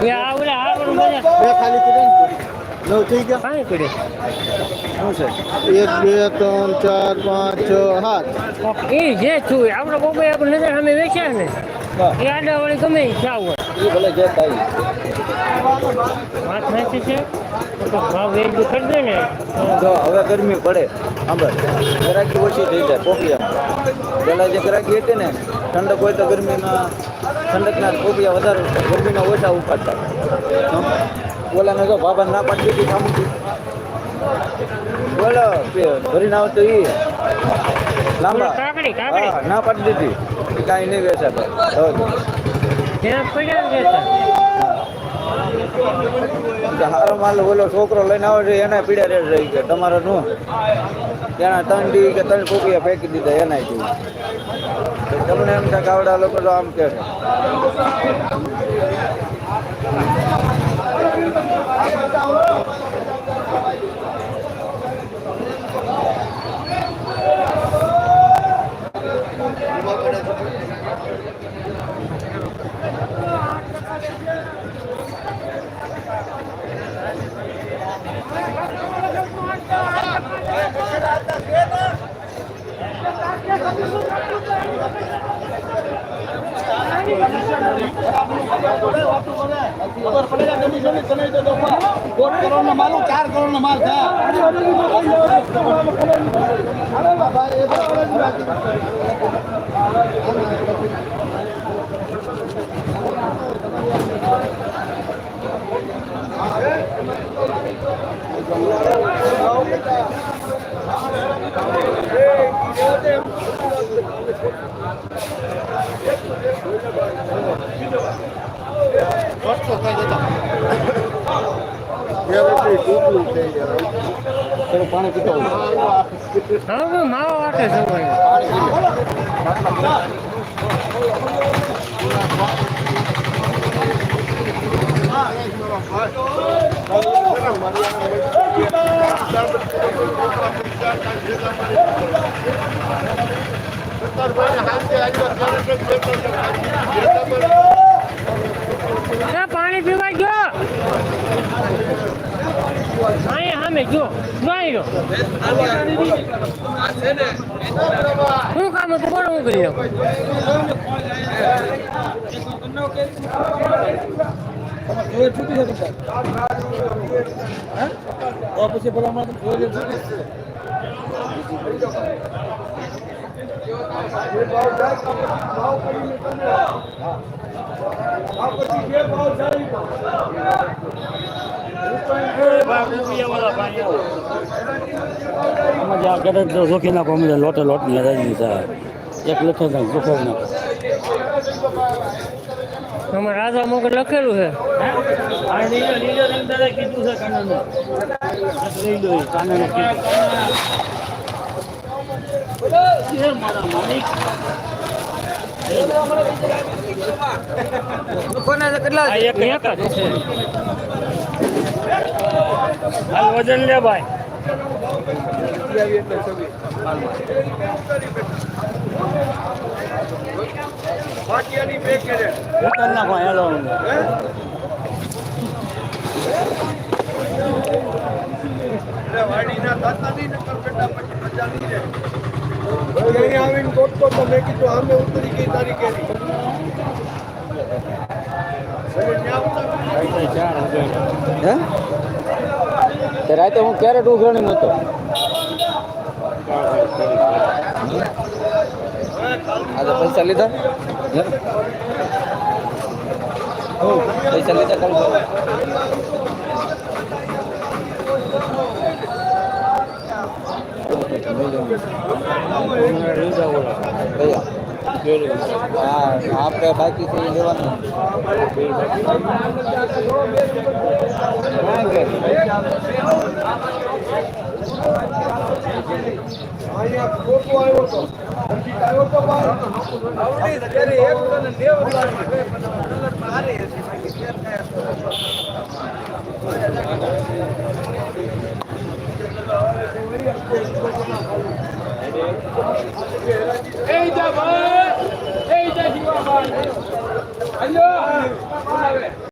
બે ખાલી કરી નવ થઈ ગયા. કાંઈ પડે? શું છે? એક બે ત્રણ ચાર પાંચ છ સાત. એ જે છું આપણે કોઈ આપણે નજર સામે વેચ્યા ને. એ આડા વળી ગમે એ જાવ હોય. ભલે જે થાય. વાત સાચી છે? તો ભાવ વેચ કરી ને. જો હવે ગરમી પડે. સાંભળ ગરાકી ઓછી થઈ જાય પોપિયા પહેલાં જે ગરાકી હતી ને ઠંડક હોય તો ગરમીમાં ઠંડકના પોપિયા વધારે ગરમીના ઓછા ઉપાડતા. ઓલાને જો બાબા ના પાડી દીધી સામુથી બોલો ભરીને આવતો ઈ લાંબા. કાકડી કાકડી. હા ના પાડી દીધી. કાંઈ નહીં વેચાતા હવે ત્યાં પડ્યા જ રહેતા કે હારો માલ ઓલો છોકરો લઈને આવે છે એના પીડા રેડ રહી ગયા. તમારે નું એના ત્રણ ડી કે ત્રણ પોપિયા ફેંકી દીધા એના જેવું તમને એમ કે ગાવડા લોકો તો આમ કે છે. માલ ચાર કરોડનો માલ થાય થોડું પાણી પીતો તો માવો વાટે સવારે એ પાણી પીવા ગયો. અહીંયા સામે જો લો શું કામ હતું? કોણ હું કરી પછી પેલા માં જોઈએ છૂટી આમાં જે આ ગરજ તો જોખી નાખો અમે લોટે લોટ ને રહી દીધા એક લખે તો જોખાવી નાખો અમારે રાજા મોગર લખેલું છે આ લીલો લીલો રંગ દાદા કીધું છે કાનાનો લઈ લો એ કાનાને કીધું એ મારા માલિક આ ની નકર એક પછી મજા નહીં વજન અહીંયા આવીને ગોતતો તો મેં કીધું, આમે ઉતરી રાતે હું ક્યારે ઉઘરણી હતો આજે પૈસા લીધા? પૈસા લીધા કાલ આપણે બાકી તો લેવાનું Thank you. এই যা এই যা